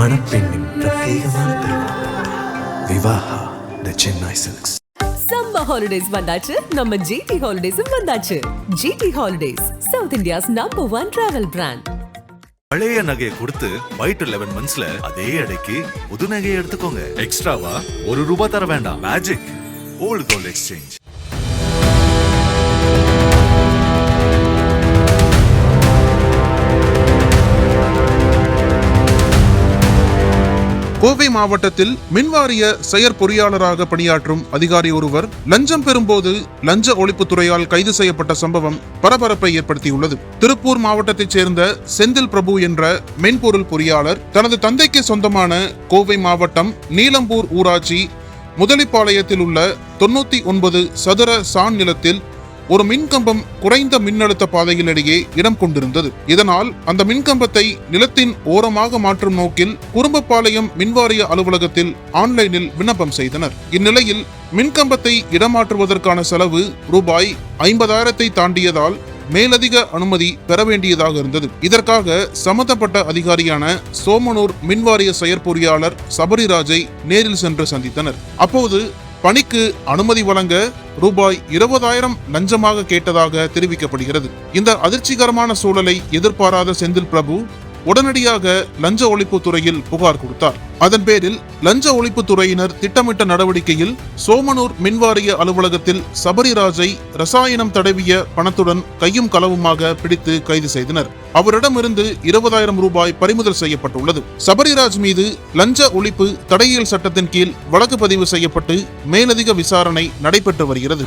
மணப்பெண்ணின் பிரத்யேகமான திருமணம். Vivaha the Chennai silks summer holidays வந்தாச்சு. நம்ம ஜிடி ஹாலிடேஸும் வந்தாச்சு. GT holidays South India's number one travel brand பழைய நகையை கொடுத்து ஒயிட் லெவன் மந்த்ஸ்ல அதே அடைக்கு புது நகையை எடுத்துக்கோங்க. எக்ஸ்ட்ராவா ஒரு ரூபாய் தர வேண்டாம். Magic old gold exchange Kovai மாவட்டத்தில் மின்வாரிய செயற்பொறியாளராக பணியாற்றும் அதிகாரி ஒருவர் லஞ்சம் பெறும்போது லஞ்ச ஒழிப்புத்துறையால் கைது செய்யப்பட்ட சம்பவம் பரபரப்பை ஏற்படுத்தியுள்ளது. திருப்பூர் மாவட்டத்தைச் சேர்ந்த செந்தில் பிரபு என்ற மென்பொருள் பொறியாளர் தனது தந்தைக்கு சொந்தமான கோவை மாவட்டம் நீலம்பூர் ஊராட்சி முதலிப்பாளையத்தில் உள்ள தொண்ணூத்தி ஒன்பது சதுர சான் நிலத்தில் ஒரு மின்கம்பம் குறைந்த மின்னழுத்த பாதைகளிடையே இடம் கொண்டிருந்தது. இதனால் அந்த மின்கம்பத்தை நிலத்தின் ஓரமாக மாற்றும் நோக்கில் குறும்பப்பாளையம் மின்வாரிய அலுவலகத்தில் ஆன்லைனில் விண்ணப்பம் செய்தனர். இந்நிலையில் மின்கம்பத்தை இடமாற்றுவதற்கான செலவு ரூபாய் ஐம்பதாயிரத்தை தாண்டியதால் மேலதிக அனுமதி பெற வேண்டியதாக இருந்தது. இதற்காக சம்பந்தப்பட்ட அதிகாரியான சோமனூர் மின்வாரிய செயற்பொறியாளர் சபரிராஜை நேரில் சென்று சந்தித்தனர். அப்போது பணிக்கு அனுமதி வழங்க ரூபாய் இருபதாயிரம் லஞ்சமாக கேட்டதாக தெரிவிக்கப்படுகிறது. இந்த அதிர்ச்சிகரமான சூழலை எதிர்பாராத செந்தில் பிரபு உடனடியாக லஞ்ச ஒழிப்பு துறையில் புகார் கொடுத்தார். அதன் பேரில் லஞ்ச ஒழிப்பு துறையினர் திட்டமிட்ட நடவடிக்கையில் சோமனூர் மின்வாரிய அலுவலகத்தில் சபரிராஜை ரசாயனம் தடவிய பணத்துடன் கையும் களவுமாக பிடித்து கைது செய்தனர். அவரிடமிருந்து இருபதாயிரம் ரூபாய் பறிமுதல் செய்யப்பட்டுள்ளது. சபரிராஜ் மீது லஞ்ச ஒழிப்பு தடையியல் சட்டத்தின் கீழ் வழக்கு பதிவு செய்யப்பட்டு மேலதிக விசாரணை நடைபெற்று வருகிறது.